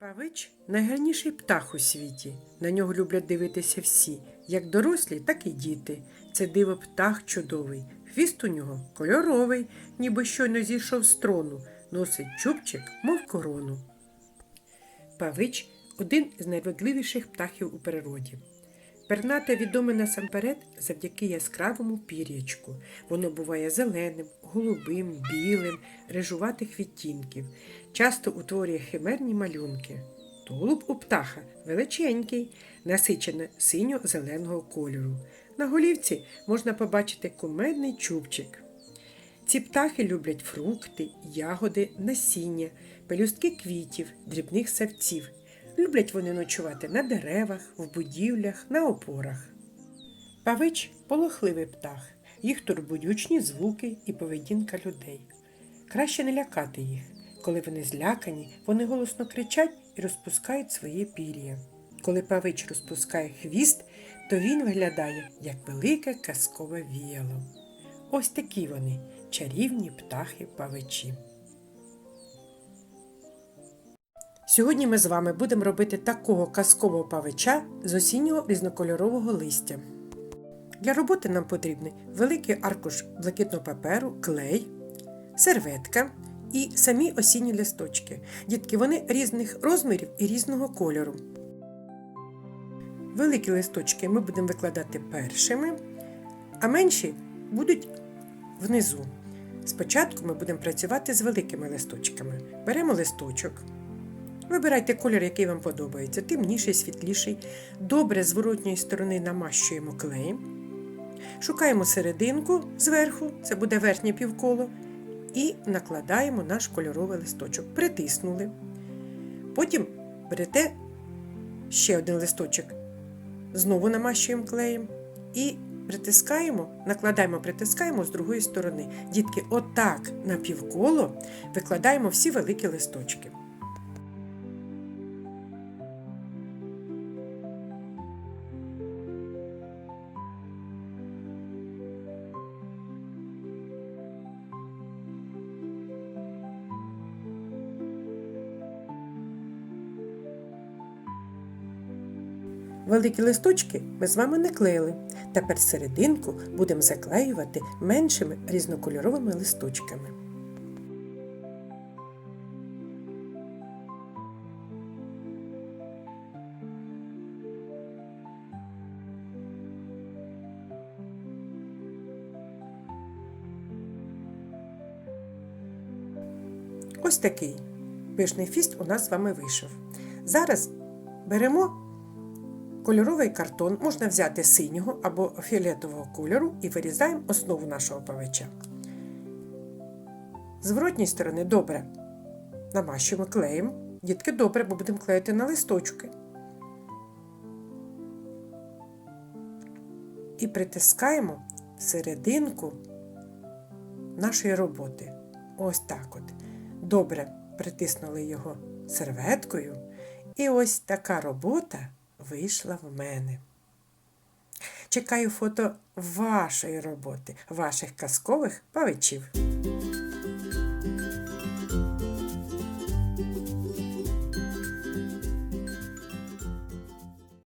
Павич найгарніший птах у світі. На нього люблять дивитися всі, як дорослі, так і діти. Це диво птах чудовий. Хвіст у нього кольоровий, ніби щойно зійшов з трону, носить чубчик, мов корону. Павич один з найвродливіших птахів у природі. Пернате відоме насамперед завдяки яскравому пір'ячку. Воно буває зеленим, голубим, білим, рижуватих відтінків, часто утворює химерні малюнки. Тулуб у птаха величенький, насичено синьо-зеленого кольору. На голівці можна побачити кумедний чубчик. Ці птахи люблять фрукти, ягоди, насіння, пелюстки квітів, дрібних савців. Люблять вони ночувати на деревах, в будівлях, на опорах. Павич полохливий птах, їх турбують гучні звуки і поведінка людей. Краще не лякати їх. Коли вони злякані, вони голосно кричать і розпускають своє пір'я. Коли павич розпускає хвіст, то він виглядає як велике казкове віяло. Ось такі вони чарівні птахи павичі. Сьогодні ми з вами будемо робити такого казкового павича з осіннього різнокольорового листя. Для роботи нам потрібний великий аркуш блакитного паперу, клей, серветка і самі осінні листочки. Дітки, вони різних розмірів і різного кольору. Великі листочки ми будемо викладати першими, а менші будуть внизу. Спочатку ми будемо працювати з великими листочками. Беремо листочок. Вибирайте колір, який вам подобається, темніший, світліший. Добре з зворотньої сторони намащуємо клеєм. Шукаємо серединку зверху, це буде верхнє півколо, і накладаємо наш кольоровий листочок. Притиснули. Потім берете ще один листочок, знову намащуємо клеєм і притискаємо, накладаємо, притискаємо з другої сторони. Дітки, отак на півколо викладаємо всі великі листочки. Великі листочки ми з вами не клеїли. Тепер серединку будемо заклеювати меншими різнокольоровими листочками. Ось такий пишний фіст у нас з вами вийшов. Зараз беремо кольоровий картон, можна взяти синього або фіолетового кольору і вирізаємо основу нашого павича. З зворотньої сторони добре намащуємо клеєм. Дітки добре, бо будемо клеїти на листочки. І притискаємо серединку нашої роботи. Ось так от. Добре притиснули його серветкою. І ось така робота вийшла в мене. Чекаю фото вашої роботи, ваших казкових павичів.